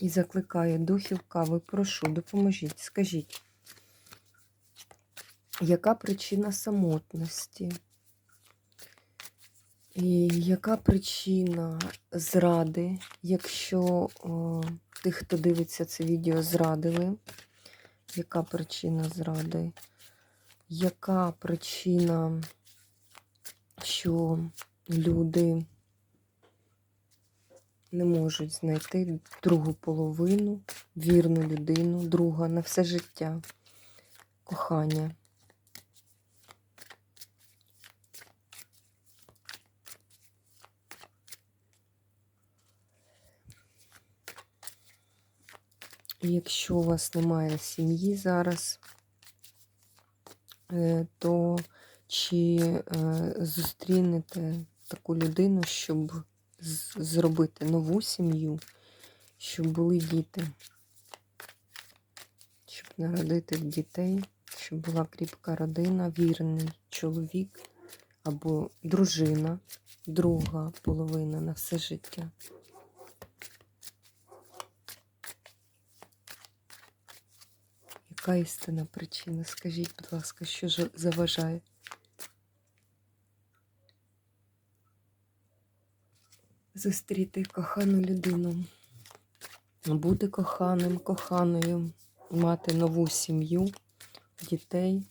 І закликаю духів кави, прошу, допоможіть, скажіть, яка причина самотності? І яка причина зради, якщо о, тих, хто дивиться це відео, зрадили? Яка причина зради? Яка причина, що люди не можуть знайти другу половину, вірну людину, друга на все життя, кохання. Якщо у вас немає сім'ї зараз, е, то чи е, зустрінете таку людину, щоб зробити нову сім'ю, щоб були діти, щоб народити дітей, щоб була кріпка родина, вірний чоловік або дружина, друга половина на все життя. Яка істинна причина? Скажіть, будь ласка, що заважає? Зустріти кохану людину, бути коханим, коханою, мати нову сім'ю, дітей.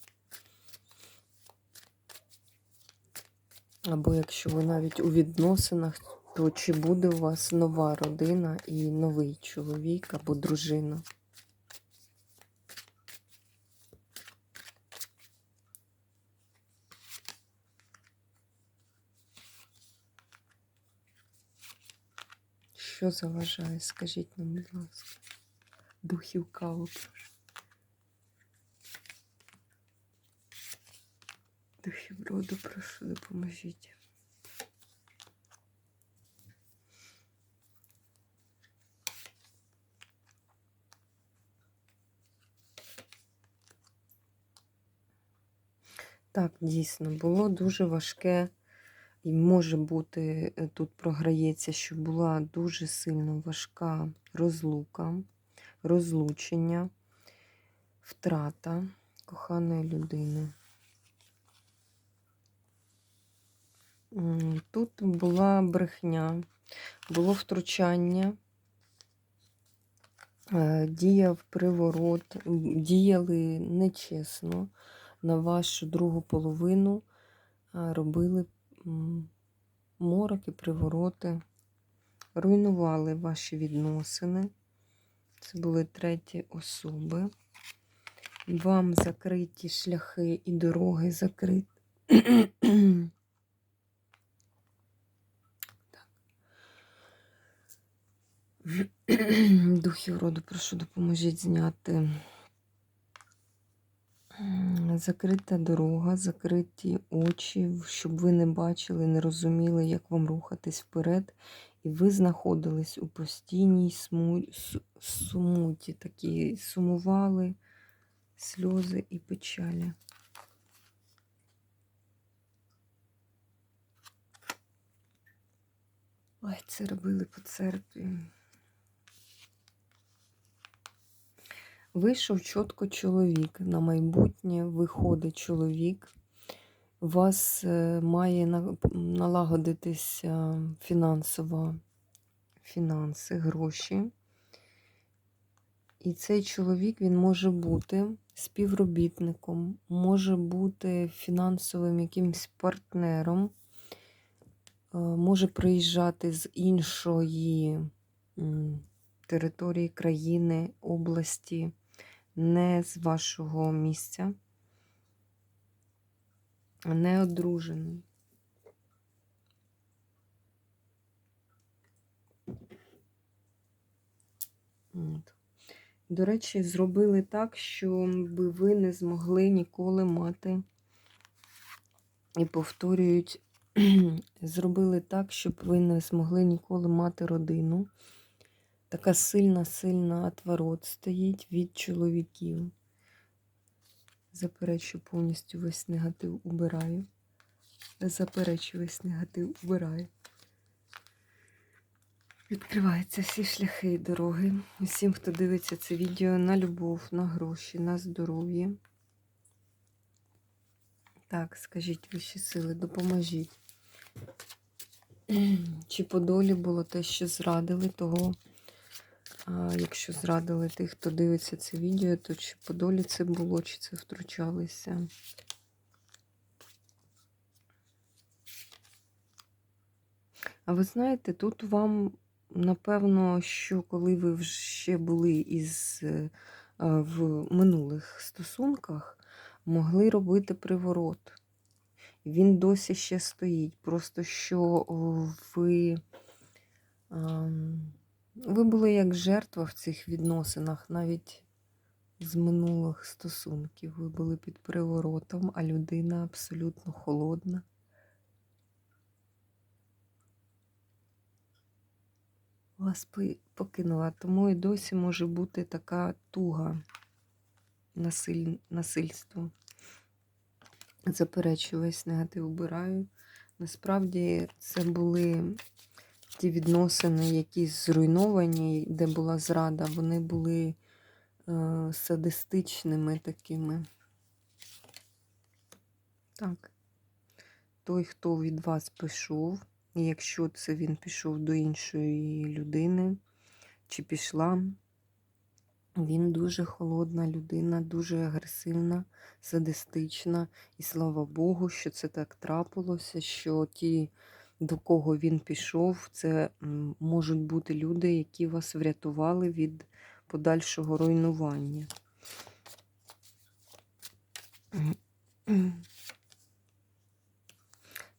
Або якщо ви навіть у відносинах, то чи буде у вас нова родина і новий чоловік або дружина? Що заважає? Скажіть нам, будь ласка. Духів каву. Духів роду, прошу, допоможіть. Так, дійсно, було дуже важке, і може бути, е, тут програється, що була дуже сильно важка розлука, розлучення, втрата коханої людини. Тут була брехня, було втручання, е, діяв приворот, діяли нечесно на вашу другу половину, робили м, мороки, привороти, руйнували ваші відносини. Це були треті особи. Вам закриті шляхи і дороги закриті. Духів роду, прошу, допоможіть зняти. Закрита дорога, закриті очі, щоб ви не бачили, не розуміли, як вам рухатись вперед. І ви знаходились у постійній сму... сумуті, такі сумували сльози і печалі. Ой, це робили по церкві. Вийшов чітко чоловік. На майбутнє виходить чоловік. У вас е, має налагодитися фінансова, фінанси, гроші. І цей чоловік він може бути співробітником, може бути фінансовим якимсь партнером, е, може приїжджати з іншої території країни, області, не з вашого місця, не одружений. До речі, зробили так, що би ви не змогли ніколи мати. І повторюють, зробили так, щоб ви не змогли ніколи мати родину. Така сильна, сильна отворот стоїть від чоловіків. Заперечу повністю весь негатив убираю. Заперечу весь негатив убираю. Відкриваються всі шляхи і дороги. Усім, хто дивиться це відео на любов, на гроші, на здоров'я. Так, скажіть вищі сили, допоможіть. Чи по долі було те, що зрадили того, якщо зрадили тих, хто дивиться це відео, то чи по долі це було, чи це втручалися? А ви знаєте, тут вам, напевно, що коли ви ще були із е, в минулих стосунках, могли робити приворот. Він досі ще стоїть. Просто що ви, ам, ви були як жертва в цих відносинах, навіть з минулих стосунків. Ви були під приворотом, а людина абсолютно холодна. Вас покинула, тому і досі може бути така туга насиль... насильство. Заперечую весь негатив убираю. Насправді це були ті відносини, які зруйновані, де була зрада, вони були е, садистичними такими. Так. Той, хто від вас пішов, і якщо це він пішов до іншої людини, чи пішла, він дуже холодна людина, дуже агресивна, садистична. І слава Богу, що це так трапилося, що ті, до кого він пішов, це можуть бути люди, які вас врятували від подальшого руйнування.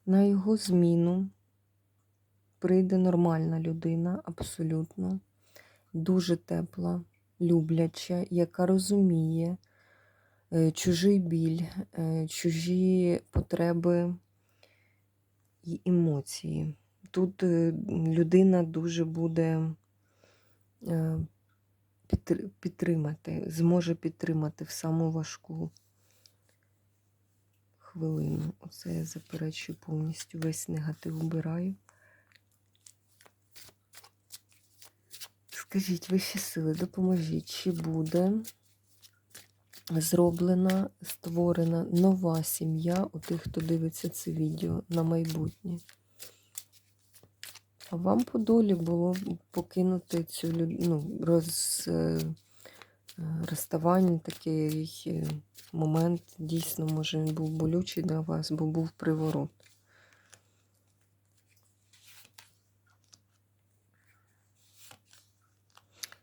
На його зміну прийде нормальна людина, абсолютно, дуже тепла, любляча, яка розуміє е, чужий біль, е, чужі потреби і емоції. Тут е, людина дуже буде е, підтримати, зможе підтримати в саму важку хвилину. Оце я заперечую повністю весь негатив убираю. Скажіть, вищі сили, допоможіть, чи буде зроблена, створена нова сім'я у тих, хто дивиться це відео на майбутнє? А вам по долі було покинути цю ну, роз, е, розставання, такий е, момент дійсно, може, він був болючий для вас, бо був приворот.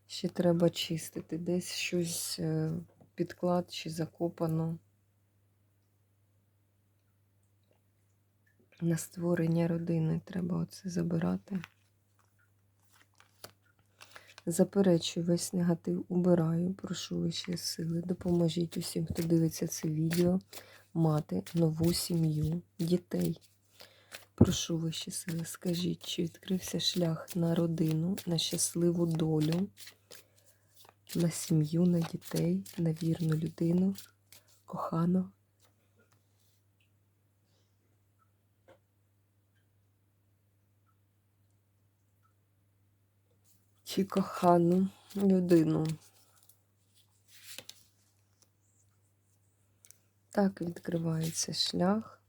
Ще треба чистити. Десь щось е, підклад чи закопано. На створення родини треба оце забирати. Заперечую весь негатив, убираю, прошу вищі сили. Допоможіть усім, хто дивиться це відео, мати нову сім'ю, дітей. Прошу вищі сили, скажіть, чи відкрився шлях на родину, на щасливу долю, на сім'ю, на дітей, на вірну людину, кохану. Чи кохану людину. Так відкривається шлях.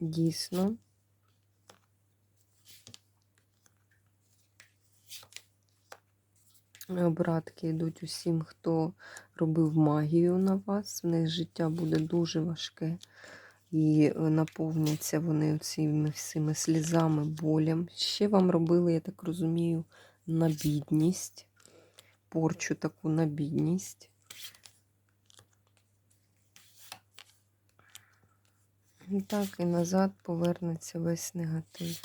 Дійсно. Обратки йдуть усім, хто робив магію на вас. В них життя буде дуже важке. І наповняться вони цими всіми слізами, болем. Ще вам робили, я так розумію, на бідність. Порчу таку на бідність. І так, і назад повернеться весь негатив.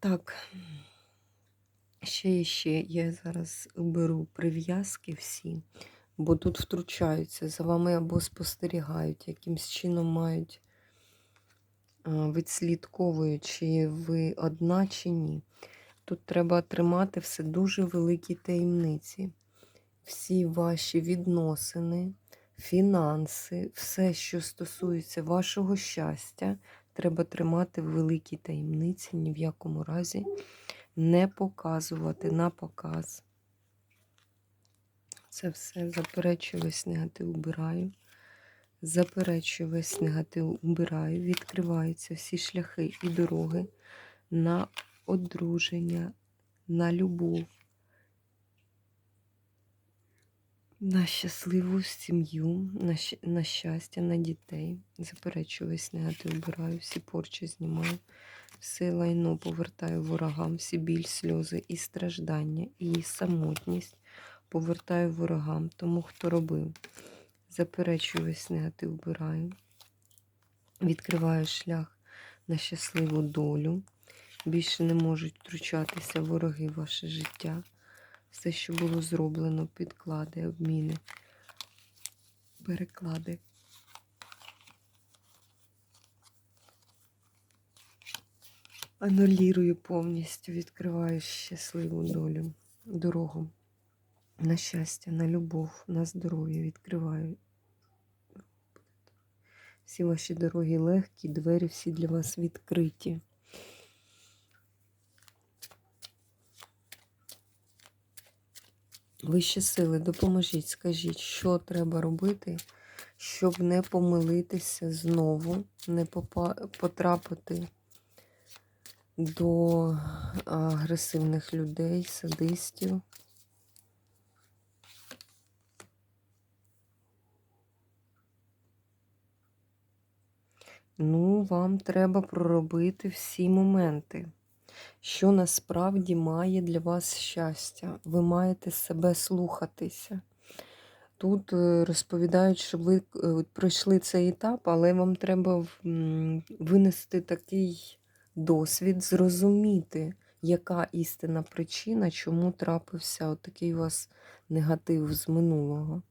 Так, ще і ще я зараз беру прив'язки всі, бо тут втручаються за вами або спостерігають, якимсь чином мають відслідковують, чи ви одна, чи ні. Тут треба тримати все дуже великі таємниці. Всі ваші відносини, фінанси, все, що стосується вашого щастя, треба тримати в великій таємниці, ні в якому разі не показувати на показ. Це все заперечую весь негатив убираю. Заперечую весь негатив убираю. Відкриваються всі шляхи і дороги на одруження, на любов, на щасливу сім'ю, на, на щастя, на дітей. Заперечую весь негатив убираю, всі порчі знімаю. Все лайно повертаю ворогам, всі біль, сльози і страждання, і самотність повертаю ворогам, тому хто робив. Заперечую весь негатив, вбираю. Відкриваю шлях на щасливу долю. Більше не можуть втручатися вороги в ваше життя. Все, що було зроблено, підклади, обміни, переклади. Анулірую повністю, відкриваю щасливу долю, дорогу на щастя, на любов, на здоров'я відкриваю. Всі ваші дороги легкі, двері всі для вас відкриті. Вищі сили, допоможіть, скажіть, що треба робити, щоб не помилитися знову, не потрапити до агресивних людей, садистів. Ну, вам треба проробити всі моменти, що насправді має для вас щастя. Ви маєте себе слухатися. Тут е, розповідають, що ви е, пройшли цей етап, але вам треба винести такий досвід, зрозуміти, яка істинна причина, чому трапився такий у вас негатив з минулого.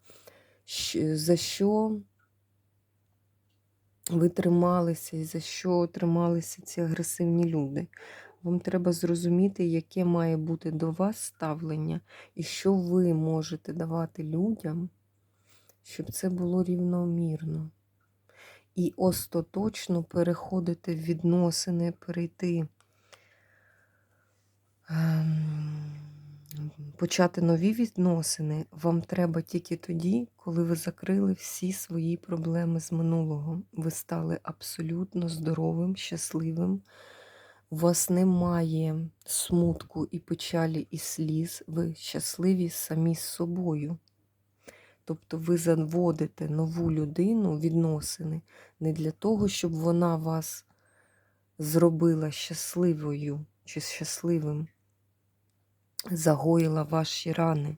За що ви трималися і за що трималися ці агресивні люди. Вам треба зрозуміти, яке має бути до вас ставлення, і що ви можете давати людям, щоб це було рівномірно. І остаточно переходити в відносини, перейти, ем, почати нові відносини. Вам треба тільки тоді, коли ви закрили всі свої проблеми з минулого. Ви стали абсолютно здоровим, щасливим. У вас немає смутку і печалі і сліз. Ви щасливі самі з собою. Тобто ви заводите нову людину відносини не для того, щоб вона вас зробила щасливою чи щасливим, загоїла ваші рани,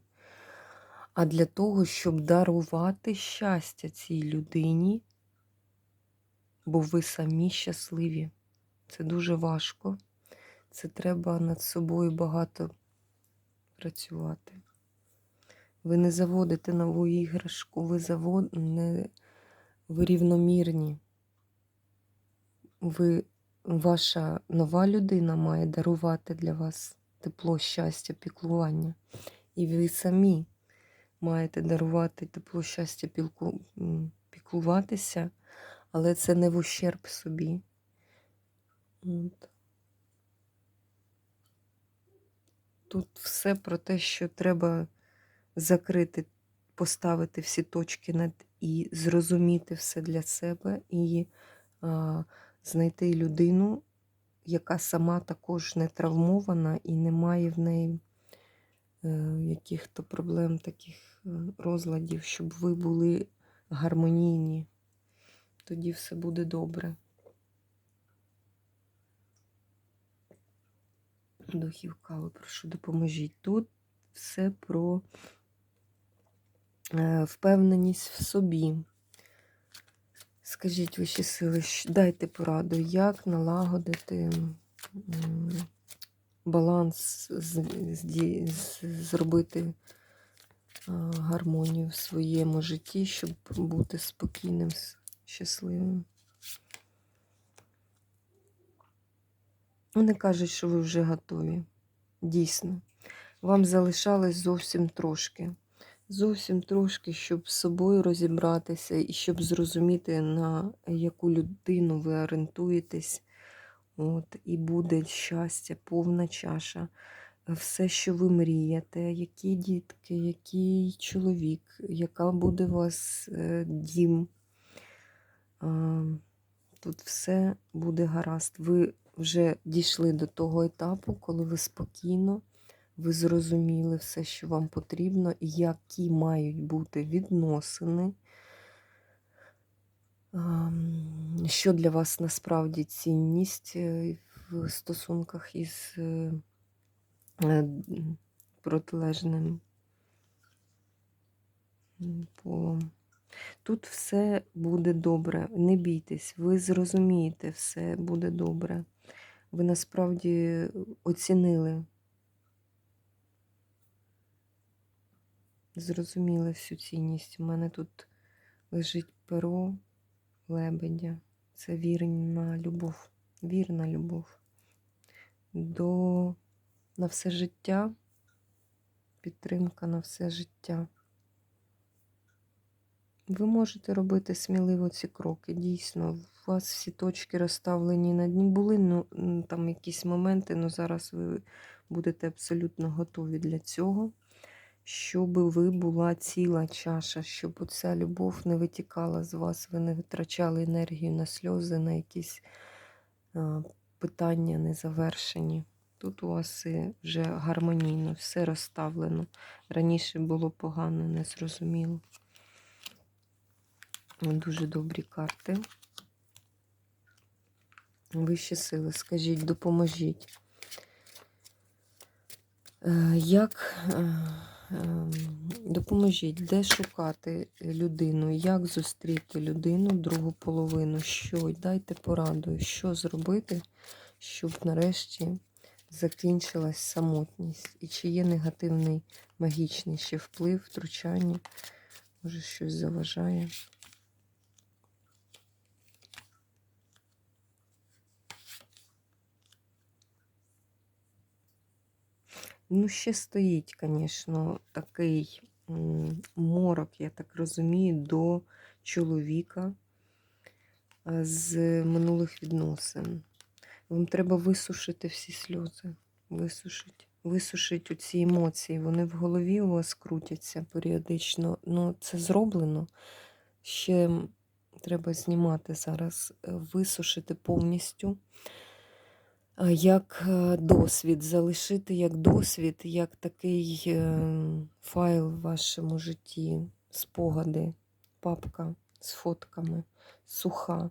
а для того, щоб дарувати щастя цій людині, бо ви самі щасливі. Це дуже важко. Це треба над собою багато працювати. Ви не заводите нову іграшку, ви завод... не... ви рівномірні. Ви... Ваша нова людина має дарувати для вас тепло, щастя, піклування. І ви самі маєте дарувати тепло, щастя, піклуватися, але це не в ущерб собі. От. Тут все про те, що треба закрити, поставити всі точки над і, зрозуміти все для себе і а, знайти людину, яка сама також не травмована і не має в неї е, яких-то проблем, таких е, розладів, щоб ви були гармонійні. Тоді все буде добре. Духів кави, прошу, допоможіть. Тут все про е, впевненість в собі. Скажіть вищі сили, дайте пораду, як налагодити баланс зробити гармонію в своєму житті, щоб бути спокійним, щасливим. Вони кажуть, що ви вже готові. Дійсно. Вам залишалось зовсім трошки. Зовсім трошки, щоб з собою розібратися і щоб зрозуміти, на яку людину ви орієнтуєтесь. От, і буде щастя, повна чаша. Все, що ви мрієте, які дітки, який чоловік, яка буде у вас е, дім. Тут все буде гаразд. Ви вже дійшли до того етапу, коли ви спокійно, ви зрозуміли все, що вам потрібно, і які мають бути відносини. Що для вас насправді цінність е, в стосунках із е, е, протилежним полом. Тут все буде добре. Не бійтесь, ви зрозумієте, все буде добре. Ви насправді оцінили, зрозуміли всю цінність. У мене тут лежить перо лебедя. Це вірна любов, вірна любов. До на все життя, підтримка на все життя. Ви можете робити сміливо ці кроки. Дійсно, у вас всі точки розставлені на дні. Були ну, там якісь моменти, але зараз ви будете абсолютно готові для цього, щоб ви була ціла чаша, щоб оця любов не витікала з вас, ви не витрачали енергію на сльози, на якісь питання незавершені. Тут у вас вже гармонійно, все розставлено. Раніше було погано, незрозуміло. Дуже добрі карти. Вищі сили, скажіть, допоможіть. Е, Як е, ем, допоможіть, де шукати людину, як зустріти людину, другу половину, що дайте пораду, що зробити, щоб нарешті закінчилась самотність. І чи є негативний магічний ще вплив, втручання, може щось заважає. Ну, ще стоїть, звісно, такий морок, я так розумію, до чоловіка з минулих відносин. Вам треба висушити всі сльози. Висушити. Висушити ці емоції. Вони в голові у вас крутяться періодично. Ну, це зроблено. Ще треба знімати зараз, е, висушити повністю як е, досвід, залишити як досвід, як такий е, файл в вашому житті, спогади, папка з фотками, суха,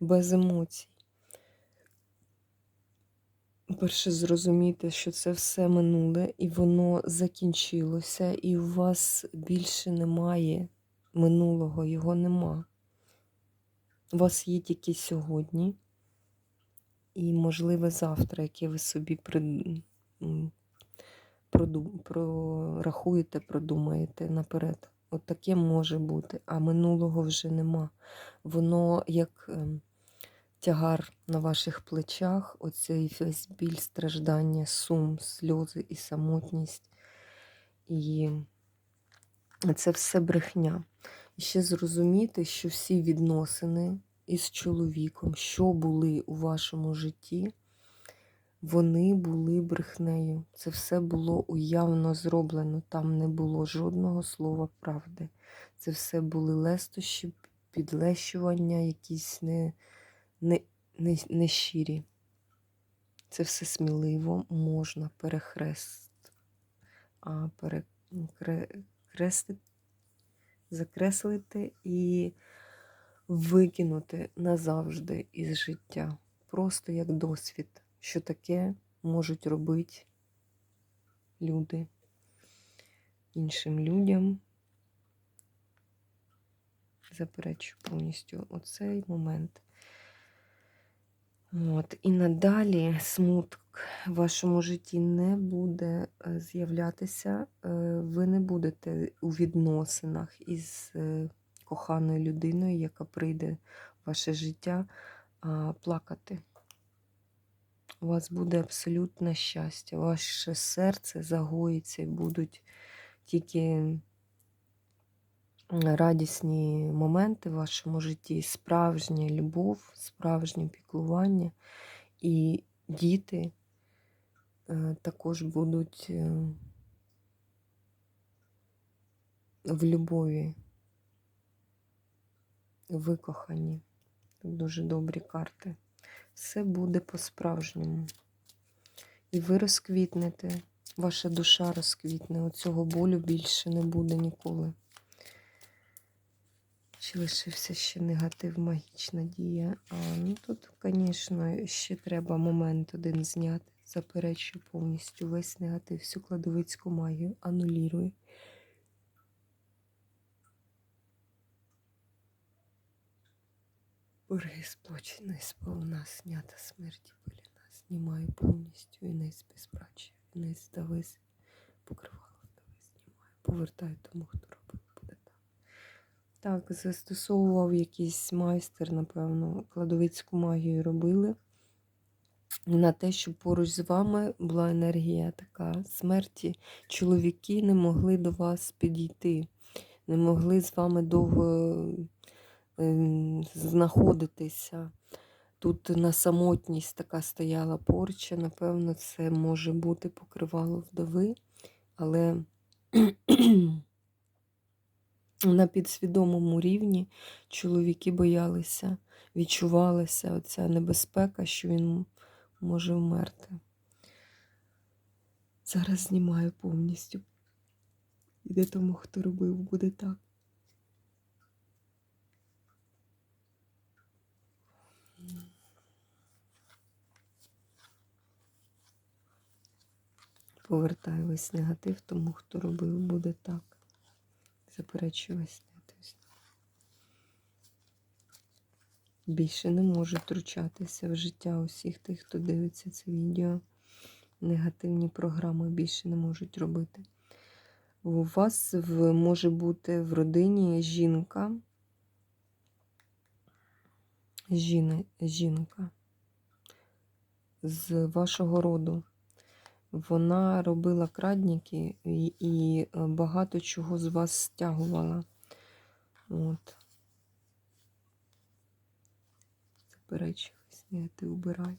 без емоцій. Перше зрозуміти, що це все минуле, і воно закінчилося, і у вас більше немає минулого, його нема. У вас є тільки сьогодні і, можливе, завтра, яке ви собі прорахуєте, продумаєте наперед. От таке може бути, а минулого вже нема. Воно як ем, тягар на ваших плечах, оцей весь біль, страждання, сум, сльози і самотність. І це все брехня. І ще зрозуміти, що всі відносини із чоловіком, що були у вашому житті, вони були брехнею. Це все було уявно зроблено. Там не було жодного слова правди. Це все були лестощі, підлещування, якісь не, не, не, не щирі. Це все сміливо можна перехрест, а перекрестити, закреслити і викинути назавжди із життя. Просто як досвід, що таке можуть робити люди іншим людям. Заперечу повністю оцей момент. От, і надалі смуток в вашому житті не буде е, з'являтися. Е, Ви не будете у відносинах із е, коханою людиною, яка прийде в ваше життя, плакати. У вас буде абсолютне щастя. Ваше серце загоїться і будуть тільки радісні моменти в вашому житті, справжня любов, справжнє піклування. І діти е, також будуть е, в любові, викохані. Тут дуже добрі карти. Все буде по-справжньому. І ви розквітнете, ваша душа розквітне. Оцього болю більше не буде ніколи. Чи лишився ще негатив, магічна дія? А, ну тут, звісно, ще треба момент один зняти. Заперечую повністю весь негатив, всю кладовицьку магію, анулірую. Борги сплочена і сповна снята смерті поліна. Знімаю повністю і не безбрачя, і не здавись, покривало вдовись, знімаю. Повертаю тому, хто робив, буде так. Так, застосовував якийсь майстер, напевно, кладовицьку магію робили. На те, щоб поруч з вами була енергія така смерті. Чоловіки не могли до вас підійти, не могли з вами довго знаходитися. Тут на самотність така стояла порча, напевно, це може бути покривало вдови, але на підсвідомому рівні чоловіки боялися, відчувалася оця небезпека, що він може вмерти. Зараз знімаю повністю. Іде тому, хто робив, буде так. Повертаю весь негатив тому, хто робив, буде так. Негатив. Більше не можу втручатися в життя усіх тих, хто дивиться це відео. Негативні програми більше не можуть робити. У вас в, може бути в родині жінка. Жіни, жінка з вашого роду. Вона робила крадніки і, і е, багато чого з вас стягувала. От. Заперечуюсь, ні, ти убирай.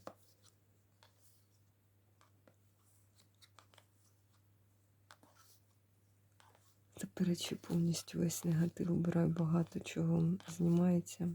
Заперечую повністю весь негатив, убираю багато чого знімається.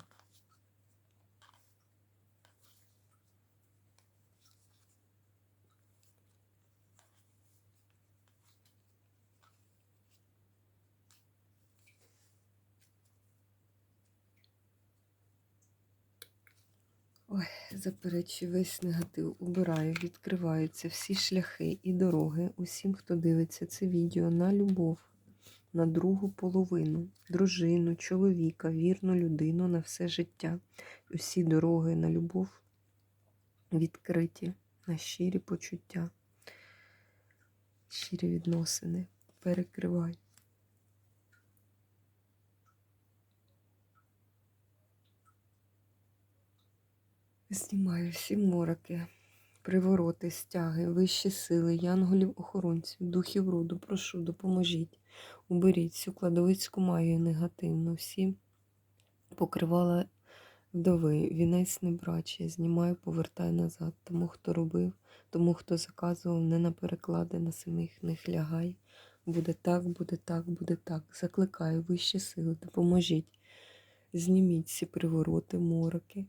Ой, заперечую весь негатив, убираю, відкриваються всі шляхи і дороги усім, хто дивиться це відео на любов, на другу половину, дружину, чоловіка, вірну людину на все життя. Усі дороги на любов відкриті, на щирі почуття, щирі відносини. Перекривай. Знімаю всі мороки, привороти, стяги, вищі сили, янголів-охоронців, духів роду, прошу, допоможіть. Уберіть всю кладовицьку магію негативну, всі покривала вдови, вінець небрачі, знімаю, повертаю назад. Тому, хто робив, тому, хто заказував, не на переклади, на самих них лягай. Буде так, буде так, буде так. Закликаю вищі сили, допоможіть. Зніміть всі привороти, мороки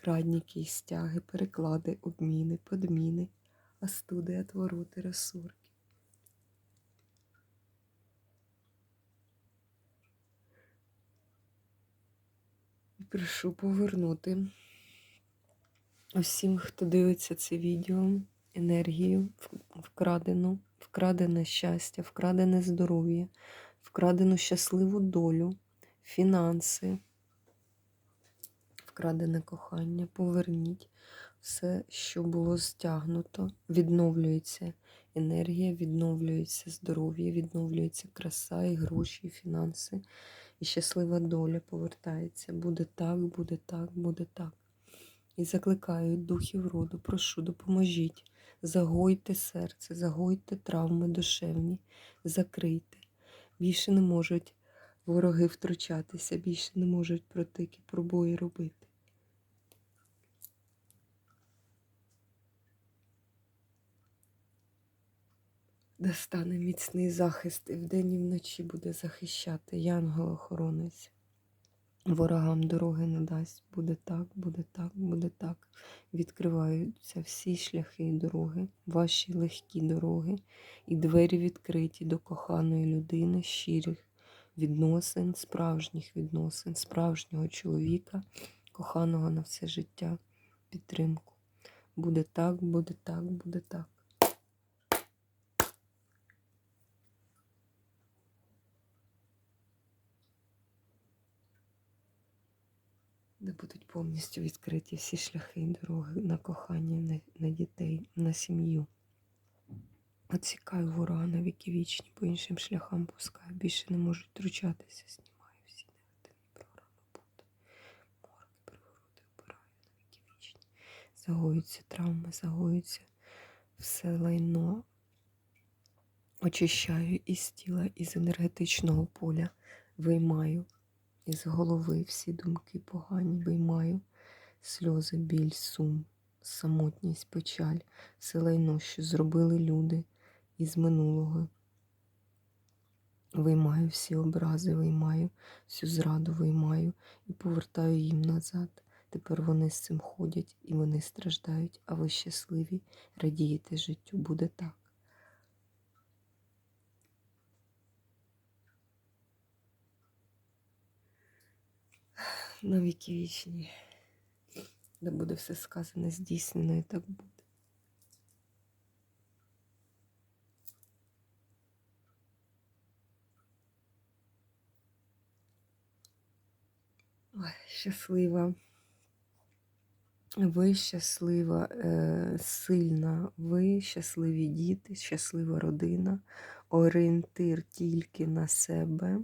крадніки і стяги, переклади, обміни, подміни, астуди, отвороти, розсорки. І прошу повернути усім, хто дивиться це відео, енергію вкрадену, вкрадене щастя, вкрадене здоров'я, вкрадену щасливу долю, фінанси вкрадене кохання, поверніть все, що було стягнуто, відновлюється енергія, відновлюється здоров'я, відновлюється краса і гроші, і фінанси, і щаслива доля повертається. Буде так, буде так, буде так. І закликаю духів роду, прошу, допоможіть, загойте серце, загойте травми душевні, закрийте. Більше не можуть вороги втручатися, більше не можуть протики, пробої робити. Достане міцний захист і вдень і вночі буде захищати янгол-охоронець. Ворогам дороги не дасть. Буде так, буде так, буде так. Відкриваються всі шляхи і дороги, ваші легкі дороги, і двері відкриті до коханої людини, щирих відносин, справжніх відносин, справжнього чоловіка, коханого на все життя, підтримку. Буде так, буде так, буде так. Де будуть повністю відкриті всі шляхи і дороги на кохання, на, дітей, на сім'ю. Отсікаю ворога на віки вічні, по іншим шляхам пускаю. Більше не можуть втручатися, знімаю всі негативні програми бути. Морги, привороти обираю на віки вічні. Загоюються травми, загоюється все лайно. Очищаю із тіла, із енергетичного поля, виймаю із голови всі думки погані виймаю, сльози, біль, сум, самотність, печаль, все лайно, що зробили люди із минулого. Виймаю всі образи, виймаю, всю зраду виймаю і повертаю їм назад. Тепер вони з цим ходять і вони страждають, а ви щасливі, радієте життю, буде так. На віки вічні, де буде все сказане, здійснено і так буде. Щаслива. Ви щаслива, е, сильна, ви щасливі діти, щаслива родина, орієнтир тільки на себе.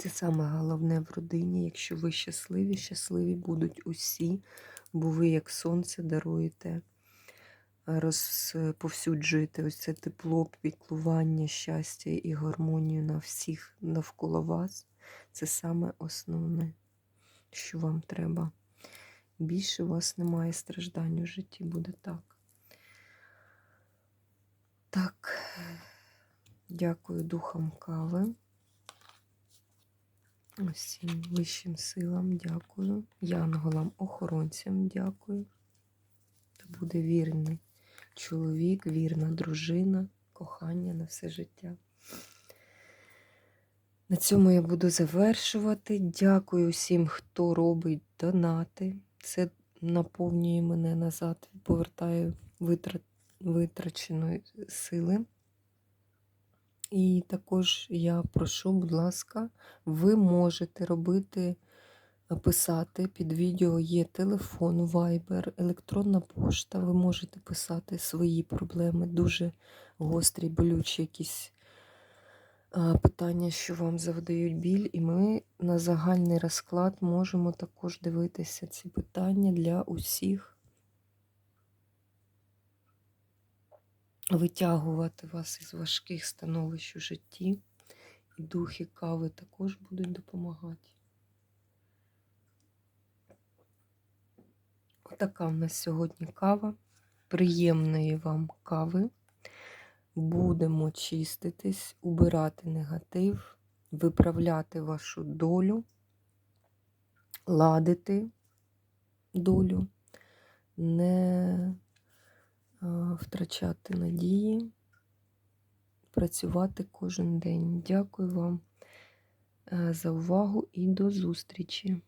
Це саме головне в родині. Якщо ви щасливі, щасливі будуть усі, бо ви, як сонце, даруєте, розповсюджуєте ось це тепло, піклування, щастя і гармонію на всіх навколо вас. Це саме основне, що вам треба. Більше у вас немає страждань у житті, буде так. Так, дякую духам кави. Усім вищим силам дякую. Янголам, охоронцям дякую. Та буде вірний чоловік, вірна дружина, кохання на все життя. На цьому я буду завершувати. Дякую всім, хто робить донати. Це наповнює мене назад, повертає витраченої сили. І також я прошу, будь ласка, ви можете робити, писати під відео є телефон, вайбер, електронна пошта. Ви можете писати свої проблеми, дуже гострі, болючі якісь питання, що вам завдають біль. І ми на загальний розклад можемо також дивитися ці питання для усіх. Витягувати вас із важких становищ у житті. І духи кави також будуть допомагати. Отака в нас сьогодні кава. Приємної вам кави. Будемо чиститись, убирати негатив, виправляти вашу долю, ладити долю, не втрачати надії, працювати кожен день. Дякую вам е, за увагу і до зустрічі!